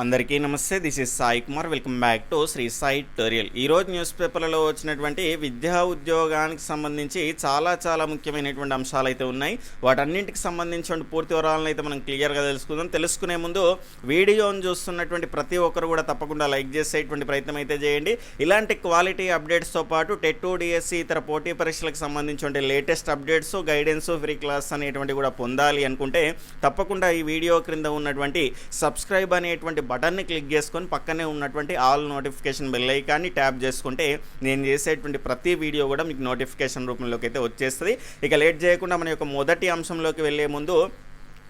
అందరికీ నమస్తే this is Sai Kumar. Welcome back to Shri Sai tutorial ఈరోజు news పేపర్లలో వచ్చినటువంటి విద్యా ఉద్యోగానికి సంబంధించి చాలా చాలా ముఖ్యమైనటువంటి అంశాలు అయితే ఉన్నాయి. వాటన్నింటికి సంబంధించిన పూర్తి వివరాలను అయితే మనం క్లియర్గా తెలుసుకుందాం. తెలుసుకునే ముందు వీడియోను చూస్తున్నటువంటి ప్రతి ఒక్కరు కూడా తప్పకుండా లైక్ చేసేటువంటి ప్రయత్నం అయితే చేయండి. ఇలాంటి క్వాలిటీ అప్డేట్స్తో పాటు టెట్ డిఎస్సి ఇతర పోటీ పరీక్షలకు సంబంధించిన latest updates guidance free class అనేటువంటి కూడా పొందాలి అనుకుంటే తప్పకుండా ఈ వీడియో క్రింద ఉన్నటువంటి సబ్స్క్రైబ్ అనేటువంటి బటన్ని క్లిక్ చేసుకొని పక్కనే ఉన్నటువంటి ఆల్ నోటిఫికేషన్ బెల్ ఐకాన్ని ట్యాప్ చేసుకుంటే నేను చేసేటువంటి ప్రతి వీడియో కూడా మీకు నోటిఫికేషన్ రూపంలోకి అయితే వచ్చేస్తుంది. ఇక లేట్ చేయకుండా మన యొక్క మొదటి అంశంలోకి వెళ్ళే ముందు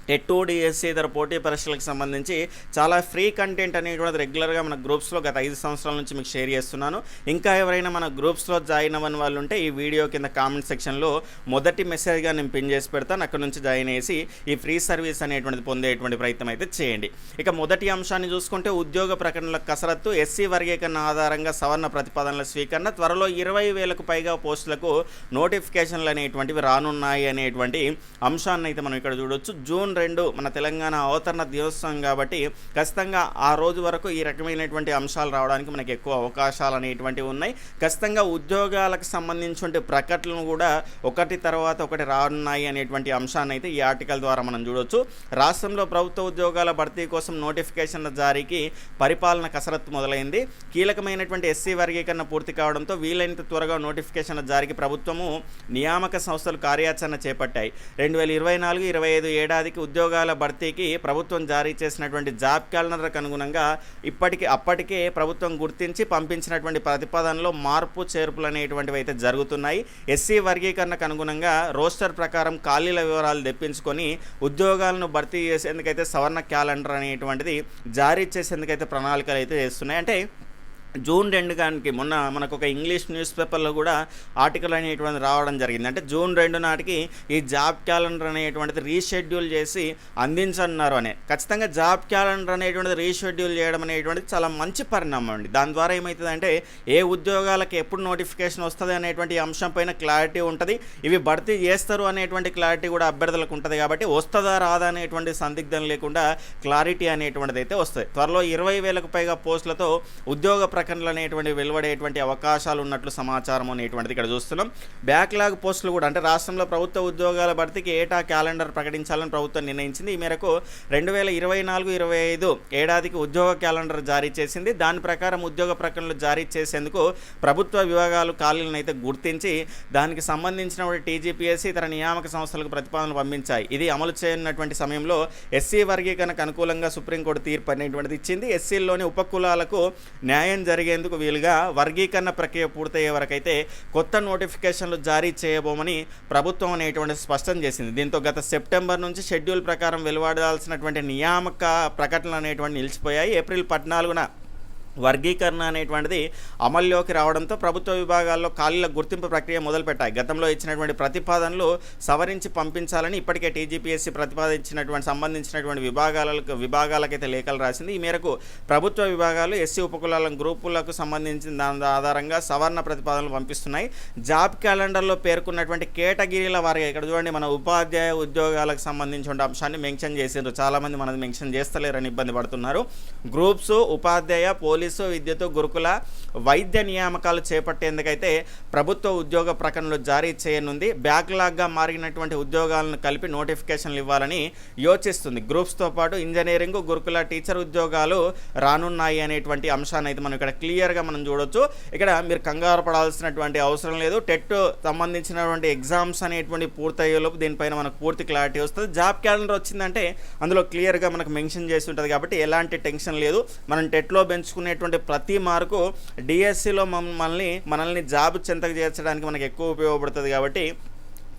టెట్ డిఎస్సి ఇతర పోటీ పరీక్షలకు సంబంధించి చాలా ఫ్రీ కంటెంట్ అనేటువంటిది రెగ్యులర్గా మన గ్రూప్స్లో గత ఐదు సంవత్సరాల నుంచి మీకు షేర్ చేస్తున్నాను. ఇంకా ఎవరైనా మన గ్రూప్స్లో జాయిన్ అవ్వని వాళ్ళు ఉంటే ఈ వీడియో కింద కామెంట్ సెక్షన్లో మొదటి మెసేజ్గా నేను పిన్ చేసి పెడతాను. అక్కడ నుంచి జాయిన్ చేసి ఈ ఫ్రీ సర్వీస్ అనేటువంటిది పొందేటువంటి ప్రయత్నం అయితే చేయండి. ఇక మొదటి అంశాన్ని చూసుకుంటే ఉద్యోగ ప్రకటనల కసరత్తు ఎస్సీ వర్గీకరణ ఆధారంగా సవర్ణ ప్రతిపాదనల స్వీకరణ త్వరలో ఇరవై వేలకు పైగా పోస్టులకు నోటిఫికేషన్లు అనేటువంటివి రానున్నాయి అనేటువంటి అంశాన్ని అయితే మనం ఇక్కడ చూడొచ్చు. జూన్ రెండు మన తెలంగాణ అవతరణ దినోత్సవం కాబట్టి ఖచ్చితంగా ఆ రోజు వరకు ఈ రకమైనటువంటి అంశాలు రావడానికి మనకి ఎక్కువ అవకాశాలు అనేటువంటివి ఉన్నాయి. ఖచ్చితంగా ఉద్యోగాలకు సంబంధించిన ప్రకటనలు కూడా ఒకటి తర్వాత ఒకటి రానున్నాయి అనేటువంటి అంశాన్ని అయితే ఈ ఆర్టికల్ ద్వారా మనం చూడొచ్చు. రాష్ట్రంలో ప్రభుత్వ ఉద్యోగాల భర్తీ కోసం నోటిఫికేషన్ల జారీకి పరిపాలన కసరత్తు మొదలైంది. కీలకమైనటువంటి ఎస్సీ వర్గీకరణ పూర్తి కావడంతో వీలైనంత త్వరగా నోటిఫికేషన్ల జారీకి ప్రభుత్వము నియామక సంస్థలు కార్యాచరణ చేపట్టాయి. రెండు వేల ఇరవై నాలుగు ఇరవై ఐదు ఏడాదికి ఉద్యోగాల భర్తీకి ప్రభుత్వం జారీ చేసినటువంటి జాబ్ క్యాలెండర్కు అనుగుణంగా ఇప్పటికి అప్పటికే ప్రభుత్వం గుర్తించి పంపించినటువంటి ప్రతిపాదనలో మార్పు చేర్పులు అనేటువంటివి అయితే జరుగుతున్నాయి. ఎస్సీ వర్గీకరణకు అనుగుణంగా రోస్టర్ ప్రకారం ఖాళీల వివరాలు తెప్పించుకొని ఉద్యోగాలను భర్తీ చేసేందుకైతే సవర్ణ క్యాలెండర్ అనేటువంటిది జారీ చేసేందుకైతే ప్రణాళికలు అయితే చేస్తున్నాయి అంటే జూన్ రెండు గానికి మొన్న మనకు ఒక ఇంగ్లీష్ న్యూస్ పేపర్లో కూడా ఆర్టికల్ అనేటువంటిది రావడం జరిగింది. అంటే జూన్ రెండు నాటికి ఈ జాబ్ క్యాలెండర్ అనేటువంటిది రీషెడ్యూల్ చేసి అందించన్నారు అనే. ఖచ్చితంగా జాబ్ క్యాలెండర్ అనేటువంటిది రీషెడ్యూల్ చేయడం అనేటువంటిది చాలా మంచి పరిణామం అండి. దాని ద్వారా ఏమవుతుందంటే ఏ ఉద్యోగాలకు ఎప్పుడు నోటిఫికేషన్ వస్తుంది అనేటువంటి అంశం పైన క్లారిటీ ఉంటుంది. ఇవి భర్తీ చేస్తారు అనేటువంటి క్లారిటీ కూడా అభ్యర్థులకు ఉంటుంది కాబట్టి వస్తుందా రాదా అనేటువంటి సందిగ్ధం లేకుండా క్లారిటీ అనేటువంటిది అయితే వస్తుంది. త్వరలో ఇరవై వేలకు పైగా పోస్టులతో ఉద్యోగ ప్రకటనలు అనేటువంటి వెలువడేటువంటి అవకాశాలు ఉన్నట్లు సమాచారం అనేటువంటిది ఇక్కడ చూస్తున్నాం. బ్యాక్లాగ్ పోస్టులు కూడా అంటే రాష్ట్రంలో ప్రభుత్వ ఉద్యోగాల భర్తీకి ఏటా క్యాలెండర్ ప్రకటించాలని ప్రభుత్వం నిర్ణయించింది. ఈ మేరకు రెండు వేల ఇరవై నాలుగు ఇరవై ఐదు ఏడాదికి ఉద్యోగ క్యాలెండర్ జారీ చేసింది. దాని ప్రకారం ఉద్యోగ ప్రకటనలు జారీ చేసేందుకు ప్రభుత్వ విభాగాలు ఖాళీలను అయితే గుర్తించి దానికి సంబంధించిన టీజీపీఎస్సీ ఇతర నియామక సంస్థలకు ప్రతిపాదనలు పంపించాయి. ఇది అమలు చేయనున్నటువంటి సమయంలో ఎస్సీ వర్గీకరణకు అనుకూలంగా సుప్రీంకోర్టు తీర్పు అనేటువంటిది ఇచ్చింది. ఎస్సీల్లోని ఉపకులాలకు న్యాయం జరిగేందుకు వీలుగా వర్గీకరణ ప్రక్రియ పూర్తయ్యే వరకైతే కొత్త నోటిఫికేషన్లు జారీ చేయబోమని ప్రభుత్వం అనేటువంటి స్పష్టం చేసింది. దీంతో గత సెప్టెంబర్ నుంచి షెడ్యూల్ ప్రకారం వెలువడాల్సినటువంటి నియామక ప్రకటనలు అనేటువంటి నిలిచిపోయాయి. ఏప్రిల్ పద్నాలుగున వర్గీకరణ అనేటువంటిది అమల్లోకి రావడంతో ప్రభుత్వ విభాగాల్లో ఖాళీల గుర్తింపు ప్రక్రియ మొదలుపెట్టాయి. గతంలో ఇచ్చినటువంటి ప్రతిపాదనలు సవరించి పంపించాలని ఇప్పటికే టీజీపీఎస్సీ ప్రతిపాదించినటువంటి సంబంధించినటువంటి విభాగాలకు విభాగాలకైతే లేఖలు రాసింది. ఈ మేరకు ప్రభుత్వ విభాగాలు ఎస్సీ ఉపకులాల గ్రూపులకు సంబంధించిన దాని ఆధారంగా సవరణ ప్రతిపాదనలు పంపిస్తున్నాయి. జాబ్ క్యాలెండర్లో పేర్కొన్నటువంటి కేటగిరీల వారిగా ఇక్కడ చూడండి మన ఉపాధ్యాయ ఉద్యోగాలకు సంబంధించిన అంశాన్ని మెన్షన్ చేసిండ్రు. చాలామంది మనది మెన్షన్ చేస్తలేరని ఇబ్బంది పడుతున్నారు. గ్రూప్స్ ఉపాధ్యాయ పోలీస్ పోలీసు విద్యతో గురుకుల వైద్య నియామకాలు చేపట్టేందుకైతే ప్రభుత్వ ఉద్యోగ ప్రకటనలు జారీ చేయనుంది. బ్యాక్లాగ్గా మారినటువంటి ఉద్యోగాలను కలిపి నోటిఫికేషన్లు ఇవ్వాలని యోచిస్తుంది. గ్రూప్స్తో పాటు ఇంజనీరింగ్ గురుకుల టీచర్ ఉద్యోగాలు రానున్నాయి అనేటువంటి అంశాన్ని అయితే మనం ఇక్కడ క్లియర్గా మనం చూడొచ్చు. ఇక్కడ మీరు కంగారు పడాల్సినటువంటి అవసరం లేదు. టెట్ సంబంధించినటువంటి ఎగ్జామ్స్ అనేటువంటి పూర్తయ్యేలోపు దీనిపైన మనకు పూర్తి క్లారిటీ వస్తుంది. జాబ్ క్యాలెండర్ వచ్చిందంటే అందులో క్లియర్గా మనకు మెన్షన్ చేసి ఉంటుంది కాబట్టి ఎలాంటి టెన్షన్ లేదు. మనం టెట్లో పెంచుకునే అనేటువంటి ప్రతి మార్కు డిఎస్సిలో మమ్మల్ని మనల్ని జాబ్ చెంతకు చేర్చడానికి మనకు ఎక్కువ ఉపయోగపడుతుంది కాబట్టి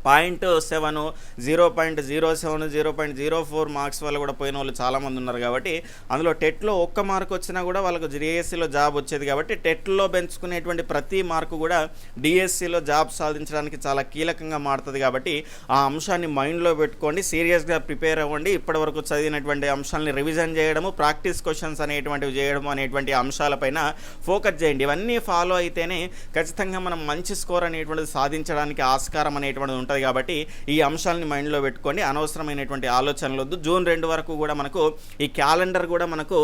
point seven zero point zero seven zero point zero four marks వల్ల కూడా పోయిన వాళ్ళు చాలామంది ఉన్నారు కాబట్టి అందులో టెట్లో ఒక్క మార్క్ వచ్చినా కూడా వాళ్ళకు డిఎస్సిలో జాబ్ వచ్చేది కాబట్టి టెట్లో పెంచుకునేటువంటి ప్రతి మార్కు కూడా డిఎస్సిలో జాబ్ సాధించడానికి చాలా కీలకంగా మారుతుంది కాబట్టి ఆ అంశాన్ని మైండ్లో పెట్టుకోండి సీరియస్గా ప్రిపేర్ అవ్వండి. ఇప్పటివరకు చదివినటువంటి అంశాలని రివిజన్ చేయడము ప్రాక్టీస్ క్వశ్చన్స్ అనేటువంటివి చేయడం అనేటువంటి అంశాలపైన ఫోకస్ చేయండి. ఇవన్నీ ఫాలో అయితేనే ఖచ్చితంగా మనం మంచి స్కోర్ అనేటువంటిది సాధించడానికి ఆస్కారం అనేటువంటిది ఉంటుంది కాబట్టి ఈ అంశాలని మైండ్లో పెట్టుకొని అనవసరమైనటువంటి ఆలోచనలు వద్దు. జూన్ రెండు వరకు కూడా మనకు ఈ క్యాలెండర్ కూడా మనకు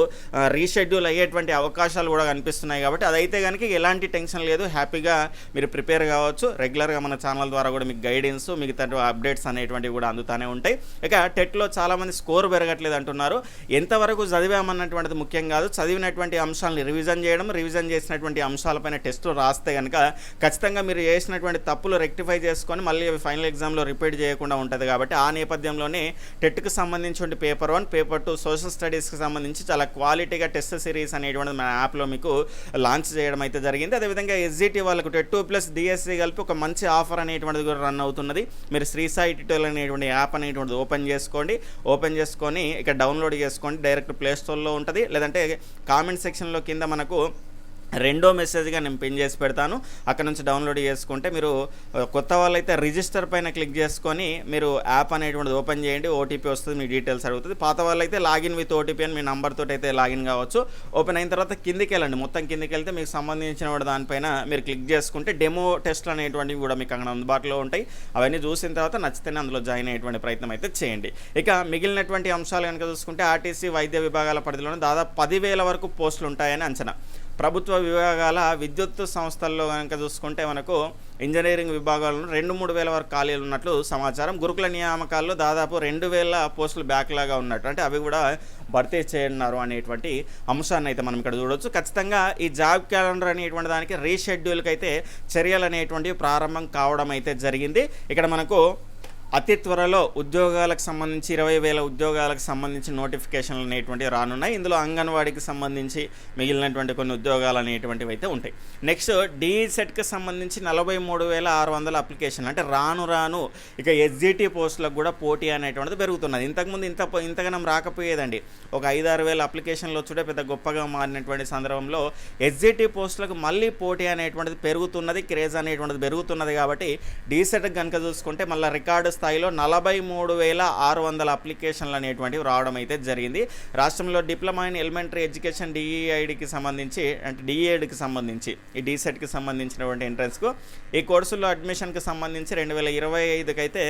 రీషెడ్యూల్ అయ్యేటువంటి అవకాశాలు కూడా కనిపిస్తున్నాయి కాబట్టి అదైతే కనుక ఎలాంటి టెన్షన్ లేదు. హ్యాపీగా మీరు ప్రిపేర్ కావచ్చు. రెగ్యులర్గా మన ఛానల్ ద్వారా కూడా మీకు గైడెన్స్ మిగతా అప్డేట్స్ అనేటువంటివి కూడా అందుతూనే ఉంటాయి. ఇక టెట్లో చాలామంది స్కోర్ పెరగట్లేదు అంటున్నారు. ఎంతవరకు చదివామన్నటువంటిది ముఖ్యం కాదు. చదివినటువంటి అంశాలను రివిజన్ చేయడం రివిజన్ చేసినటువంటి అంశాలపైన టెస్ట్ రాస్తే కనుక ఖచ్చితంగా మీరు చేసినటువంటి తప్పులు రెక్టిఫై చేసుకొని మళ్ళీ అవి ఫైనల్ ఎగ్జామ్లో రిపీట్ చేయకుండా ఉంటుంది కాబట్టి ఆ నేపథ్యంలోనే టెట్కి సంబంధించిన paper one paper two social స్టడీస్కి సంబంధించి చాలా క్వాలిటీగా టెస్ట్ సిరీస్ అనేటువంటిది మన యాప్లో మీకు లాంచ్ చేయడం అయితే జరిగింది. అదేవిధంగా ఎస్జిటి వాళ్ళకు టెట్ టూ ప్లస్ డిఎస్సి కలిపి ఒక మంచి ఆఫర్ అనేటువంటిది కూడా రన్ అవుతున్నది. మీరు శ్రీ ట్యూటోల్ అనేటువంటి యాప్ అనేటువంటిది ఓపెన్ చేసుకోండి. ఓపెన్ చేసుకొని ఇక డౌన్లోడ్ చేసుకోండి. డైరెక్ట్ ప్లే స్టోర్లో ఉంటుంది. లేదంటే కామెంట్ సెక్షన్లో కింద మనకు రెండో మెసేజ్గా నేను పిన్ చేసి పెడతాను. అక్కడ నుంచి డౌన్లోడ్ చేసుకుంటే మీరు కొత్త వాళ్ళైతే రిజిస్టర్ పైన క్లిక్ చేసుకొని మీరు యాప్ అనేటువంటిది ఓపెన్ చేయండి. ఓటీపీ వస్తుంది మీ డీటెయిల్స్ అడుగుతుంది. పాత వాళ్ళైతే లాగిన్ విత్ ఓటీపీ అని మీ నెంబర్తో అయితే లాగిన్ కావచ్చు. ఓపెన్ అయిన తర్వాత కిందికి వెళ్ళండి. మొత్తం కిందికి వెళ్తే మీకు సంబంధించిన దానిపైన మీరు క్లిక్ చేసుకుంటే డెమో టెస్ట్లు అనేటువంటివి కూడా మీకు అక్కడ అందుబాటులో ఉంటాయి. అవన్నీ చూసిన తర్వాత నచ్చితేనే అందులో జాయిన్ అయ్యేటువంటి ప్రయత్నం అయితే చేయండి. ఇక మిగిలినటువంటి అంశాలు కనుక చూసుకుంటే ఆర్టీసీ వైద్య విభాగాల పరిధిలోనే దాదాపు పదివేల వరకు పోస్టులు ఉంటాయని అంచనా. ప్రభుత్వ విభాగాల విద్యుత్ సంస్థల్లో కనుక చూసుకుంటే మనకు ఇంజనీరింగ్ విభాగాలను రెండు మూడు వేల వరకు ఖాళీలు ఉన్నట్లు సమాచారం. గురుకుల నియామకాల్లో దాదాపు రెండు వేల పోస్టులు బ్యాక్లాగా ఉన్నట్టు అంటే అవి కూడా భర్తీ చేయనున్నారు అనేటువంటి అంశాన్ని అయితే మనం ఇక్కడ చూడొచ్చు. ఖచ్చితంగా ఈ జాబ్ క్యాలెండర్ అనేటువంటి దానికి రీషెడ్యూల్కి అయితే చర్యలు అనేటువంటివి ప్రారంభం కావడం అయితే జరిగింది. ఇక్కడ మనకు అతి త్వరలో ఉద్యోగాలకు సంబంధించి ఇరవై వేల ఉద్యోగాలకు సంబంధించి నోటిఫికేషన్లు అనేటువంటివి రానున్నాయి. ఇందులో అంగన్వాడీకి సంబంధించి మిగిలినటువంటి కొన్ని ఉద్యోగాలు అనేటువంటివి అయితే ఉంటాయి. నెక్స్ట్ డిఈసెట్కి సంబంధించి నలభై మూడు వేల ఆరు వందల అప్లికేషన్లు అంటే రాను రాను ఇక ఎస్జిటి పోస్టులకు కూడా పోటీ అనేటువంటిది పెరుగుతున్నది. ఇంతకుముందు ఇంత ఇంతగానం రాకపోయేదండి. ఒక ఐదారు వేల అప్లికేషన్లు వచ్చుడే పెద్ద గొప్పగా మారినటువంటి సందర్భంలో ఎస్జిటి పోస్టులకు మళ్ళీ పోటీ అనేటువంటిది పెరుగుతున్నది క్రేజ్ అనేటువంటిది పెరుగుతున్నది కాబట్టి డీసెట్ కనుక చూసుకుంటే మళ్ళీ రికార్డు స్థాయిలో నలభై మూడు వేల ఆరు వందల అప్లికేషన్లు అనేటువంటివి రావడం అయితే జరిగింది. రాష్ట్రంలో డిప్లొమా ఇన్ ఎలిమెంటరీ ఎడ్యుకేషన్ డిఈఐడికి సంబంధించి అంటే డిఈఐడికి సంబంధించి ఈ డీసెట్కి సంబంధించినటువంటి ఎంట్రన్స్కు ఈ కోర్సుల్లో అడ్మిషన్కి సంబంధించి రెండు వేల ఇరవై ఐదుకి అయితే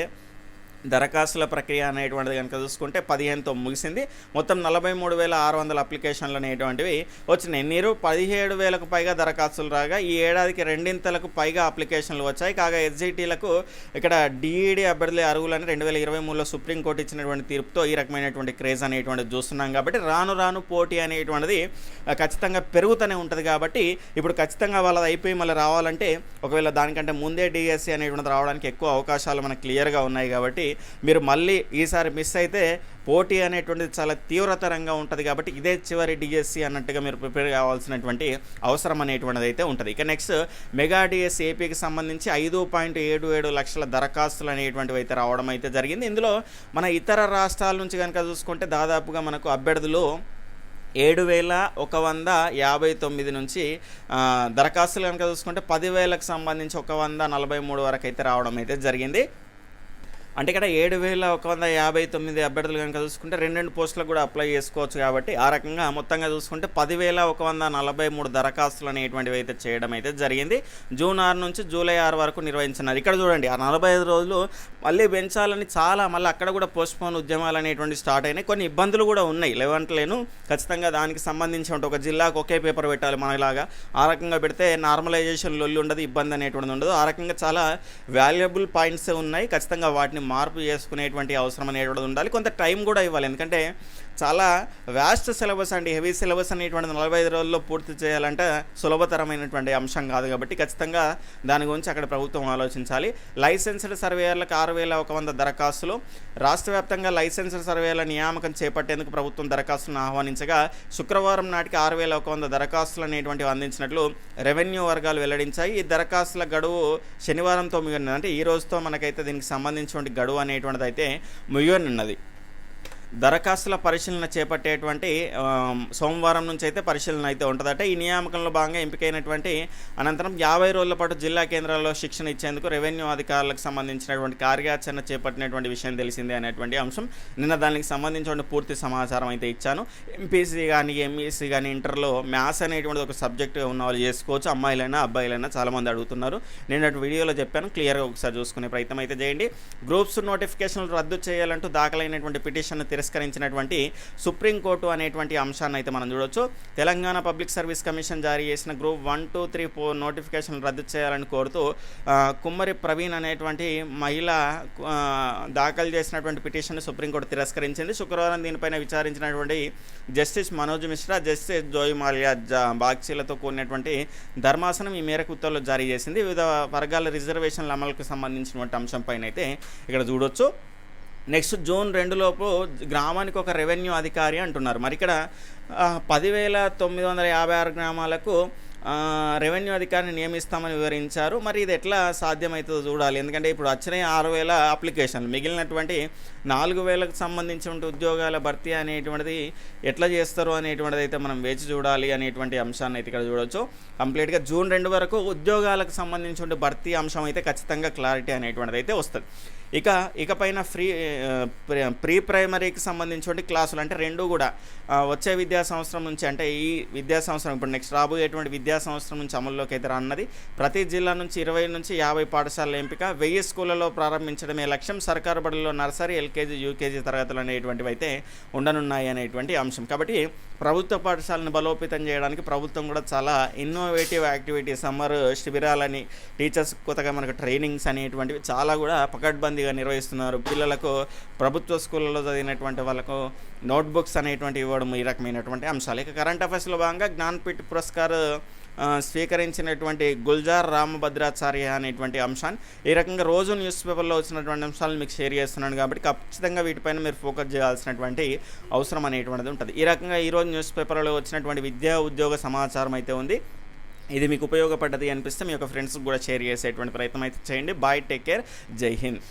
దరఖాస్తుల ప్రక్రియ అనేటువంటిది కనుక చూసుకుంటే పదిహేనుతో ముగిసింది. మొత్తం నలభై మూడు వేల ఆరు వందల అప్లికేషన్లు అనేటువంటివి వచ్చినాయి. నీరు పదిహేడు వేలకు పైగా దరఖాస్తులు రాగా ఈ ఏడాదికి రెండింతలకు పైగా అప్లికేషన్లు వచ్చాయి. కాగా ఎస్జిటీలకు ఇక్కడ డిఈడి అభ్యర్థుల అరుగులని రెండు వేల ఇరవై మూడులో సుప్రీంకోర్టు ఇచ్చినటువంటి తీర్పుతో ఈ రకమైనటువంటి క్రేజ్ అనేటువంటిది చూస్తున్నాం కాబట్టి రాను రాను పోటీ అనేటువంటిది ఖచ్చితంగా పెరుగుతూనే ఉంటుంది కాబట్టి ఇప్పుడు ఖచ్చితంగా వాళ్ళది అయిపోయి మళ్ళీ రావాలంటే ఒకవేళ దానికంటే ముందే డిఎస్సి అనేటువంటిది రావడానికి ఎక్కువ అవకాశాలు మనకు క్లియర్గా ఉన్నాయి కాబట్టి మీరు మళ్ళీ ఈసారి మిస్ అయితే పోటీ అనేటువంటిది చాలా తీవ్రతరంగా ఉంటుంది కాబట్టి ఇదే చివరి డిఎస్సి అన్నట్టుగా మీరు ప్రిపేర్ కావాల్సినటువంటి అవసరం అనేటువంటిది అయితే ఉంటుంది. ఇక నెక్స్ట్ మెగా డిఎస్ ఏపీకి సంబంధించి ఐదు పాయింట్ ఏడు ఏడు లక్షల దరఖాస్తులు అనేటువంటివి అయితే రావడం అయితే జరిగింది. ఇందులో మన ఇతర రాష్ట్రాల నుంచి కనుక చూసుకుంటే దాదాపుగా మనకు అభ్యర్థులు ఏడు వేల ఒక వంద యాభై తొమ్మిది నుంచి దరఖాస్తులు కనుక చూసుకుంటే పదివేలకు సంబంధించి ఒక వంద నలభై మూడు వరకు అయితే రావడం అయితే జరిగింది. అంటే ఇక్కడ ఏడు వేల ఒక వంద యాభై తొమ్మిది అభ్యర్థులు కనుక చూసుకుంటే రెండు రెండు పోస్టులకు కూడా అప్లై చేసుకోవచ్చు కాబట్టి ఆ రకంగా మొత్తంగా చూసుకుంటే పదివేల ఒక వంద నలభై మూడు దరఖాస్తులు అనేటువంటివి అయితే చేయడం అయితే జరిగింది. జూన్ ఆరు నుంచి జూలై ఆరు వరకు నిర్వహించినారు ఇక్కడ చూడండి ఆ నలభై ఐదు రోజులు మళ్ళీ పెంచాలని చాలా మళ్ళీ అక్కడ కూడా పోస్ట్పోన్ ఉద్యమాలు అనేటువంటి స్టార్ట్ అయినాయి. కొన్ని ఇబ్బందులు కూడా ఉన్నాయి. లేవంటలేను ఖచ్చితంగా దానికి సంబంధించి ఒక జిల్లాకు ఒకే పేపర్ పెట్టాలి మనలాగా. ఆ రకంగా పెడితే నార్మలైజేషన్ లొల్లి ఉండదు ఇబ్బంది అనేటువంటిది ఉండదు. ఆ రకంగా చాలా వాల్యుబుల్ పాయింట్స్ ఉన్నాయి. ఖచ్చితంగా వాటిని మార్పు చేసుకునేటువంటి అవసరం అనేటువంటిది ఉండాలి. కొంత టైం కూడా ఇవ్వాలి. ఎందుకంటే చాలా వ్యాస్ట్ సిలబస్ అండి హెవీ సిలబస్ అనేటువంటి నలభై ఐదు రోజుల్లో పూర్తి చేయాలంటే సులభతరమైనటువంటి అంశం కాదు కాబట్టి ఖచ్చితంగా దాని గురించి అక్కడ ప్రభుత్వం ఆలోచించాలి. లైసెన్స్డ్ సర్వేయర్లకు ఆరు వేల ఒక వంద దరఖాస్తులు. రాష్ట్ర వ్యాప్తంగా లైసెన్స్డ్ సర్వేల నియామకం చేపట్టేందుకు ప్రభుత్వం దరఖాస్తులను ఆహ్వానించగా శుక్రవారం నాటికి ఆరు వేల ఒక వంద దరఖాస్తులు అనేటువంటివి అందించినట్లు రెవెన్యూ వర్గాలు వెల్లడించాయి. ఈ దరఖాస్తుల గడువు శనివారంతో ముగియనున్నది అంటే ఈ రోజుతో మనకైతే దీనికి సంబంధించిన గడువు అనేటువంటిది అయితే ముగియనున్నది. దరఖాస్తుల పరిశీలన చేపట్టేటువంటి సోమవారం నుంచి అయితే పరిశీలన అయితే ఉంటుందట. ఈ నియామకంలో భాగంగా ఎంపికైనటువంటి అనంతరం యాభై రోజుల పాటు జిల్లా కేంద్రాల్లో శిక్షణ ఇచ్చేందుకు రెవెన్యూ అధికారులకు సంబంధించినటువంటి కార్యాచరణ చేపట్టినటువంటి విషయం తెలిసిందే అనేటువంటి అంశం. నిన్న దానికి సంబంధించిన పూర్తి సమాచారం అయితే ఇచ్చాను. ఎంపీసీ కానీ ఎంఈసీ కానీ ఇంటర్లో మ్యాథ్స్ అనేటువంటిది ఒక సబ్జెక్ట్ ఉన్న వాళ్ళు చేసుకోవచ్చు. అమ్మాయిలైనా అబ్బాయిలైనా చాలామంది అడుగుతున్నారు. నేను అటు వీడియోలో చెప్పాను. క్లియర్గా ఒకసారి చూసుకునే ప్రయత్నం అయితే చేయండి. గ్రూప్స్ నోటిఫికేషన్లు రద్దు చేయాలంటూ దాఖలైనటువంటి పిటిషన్ను తిరస్కరించినటువంటి సుప్రీంకోర్టు అనేటువంటి అంశాన్ని అయితే మనం చూడొచ్చు. తెలంగాణ పబ్లిక్ సర్వీస్ కమిషన్ జారీ చేసిన group one two three four notification రద్దు చేయాలని కోరుతూ కుమ్మరి ప్రవీణ్ అనేటువంటి మహిళ దాఖలు చేసినటువంటి పిటిషన్ సుప్రీంకోర్టు తిరస్కరించింది. శుక్రవారం దీనిపైన విచారించినటువంటి justice Manoj Mishra justice Joymalya జా కూడినటువంటి ధర్మాసనం ఈ మేరకు ఉత్తర్వులు జారీ చేసింది. వివిధ వర్గాల రిజర్వేషన్ల అమలుకు సంబంధించినటువంటి అంశంపైన అయితే ఇక్కడ చూడొచ్చు. నెక్స్ట్ జూన్ రెండులోపు గ్రామానికి ఒక రెవెన్యూ అధికారి అంటున్నారు. మరి ఇక్కడ పదివేల తొమ్మిది వందల యాభై ఆరు గ్రామాలకు రెవెన్యూ అధికారిని నియమిస్తామని వివరించారు. మరి ఇది ఎట్లా సాధ్యమవుతుందో చూడాలి. ఎందుకంటే ఇప్పుడు వచ్చినాయి ఆరు వేల అప్లికేషన్లు మిగిలినటువంటి నాలుగు వేలకు సంబంధించిన ఉద్యోగాల భర్తీ అనేటువంటిది ఎట్లా చేస్తారు అనేటువంటిది అయితే మనం వేచి చూడాలి అనేటువంటి అంశాన్ని అయితే ఇక్కడ చూడొచ్చు. కంప్లీట్గా జూన్ రెండు వరకు ఉద్యోగాలకు సంబంధించిన భర్తీ అంశం అయితే ఖచ్చితంగా క్లారిటీ అనేటువంటిది అయితే వస్తుంది. ఇక ఇకపైన ఫ్రీ ప్రీ ప్రైమరీకి సంబంధించి క్లాసులు అంటే రెండు కూడా. వచ్చే విద్యా సంవత్సరం నుంచి అంటే ఈ విద్యా సంవత్సరం ఇప్పుడు నెక్స్ట్ రాబోయేటువంటి విద్యా సంవత్సరం నుంచి అమల్లోకి అయితే రాన్నది ప్రతి జిల్లా నుంచి ఇరవై నుంచి యాభై పాఠశాలల ఎంపిక వెయ్యి స్కూళ్ళలో ప్రారంభించడమే లక్ష్యం. సర్కారు బడుల్లో నర్సరీ ఎల్కేజీ యూకేజీ తరగతులు అనేటువంటివి అయితే ఉండనున్నాయి అనేటువంటి అంశం. కాబట్టి ప్రభుత్వ పాఠశాలను బలోపేతం చేయడానికి ప్రభుత్వం కూడా చాలా ఇన్నోవేటివ్ యాక్టివిటీ సమ్మర్ శిబిరాలని టీచర్స్ కొత్తగా మనకు ట్రైనింగ్స్ అనేటువంటివి చాలా కూడా పకడ్బందీగా నిర్వహిస్తున్నారు. పిల్లలకు ప్రభుత్వ స్కూళ్ళలో చదివినటువంటి వాళ్ళకు నోట్బుక్స్ అనేటువంటి ఇవ్వడం ఈ రకమైనటువంటి అంశాలు. ఇక కరెంట్ అఫైర్స్లో భాగంగా జ్ఞాన్పీఠ్ పురస్కార్ స్వీకరించినటువంటి గుల్జార్ రామభద్రాచార్య అనేటువంటి అంశాన్ని ఈ రకంగా రోజు న్యూస్ పేపర్లో వచ్చినటువంటి అంశాలను మీకు షేర్ చేస్తున్నాను కాబట్టి ఖచ్చితంగా వీటిపైన మీరు ఫోకస్ చేయాల్సినటువంటి అవసరం అనేటువంటిది ఉంటుంది. ఈ రకంగా ఈరోజు న్యూస్ పేపర్లో వచ్చినటువంటి విద్యా ఉద్యోగ సమాచారం అయితే ఉంది. ఇది మీకు ఉపయోగపడ్డది అనిపిస్తే మీ యొక్క ఫ్రెండ్స్కి కూడా షేర్ చేసేటువంటి ప్రయత్నం అయితే చేయండి. Bye take care. జై హింద్.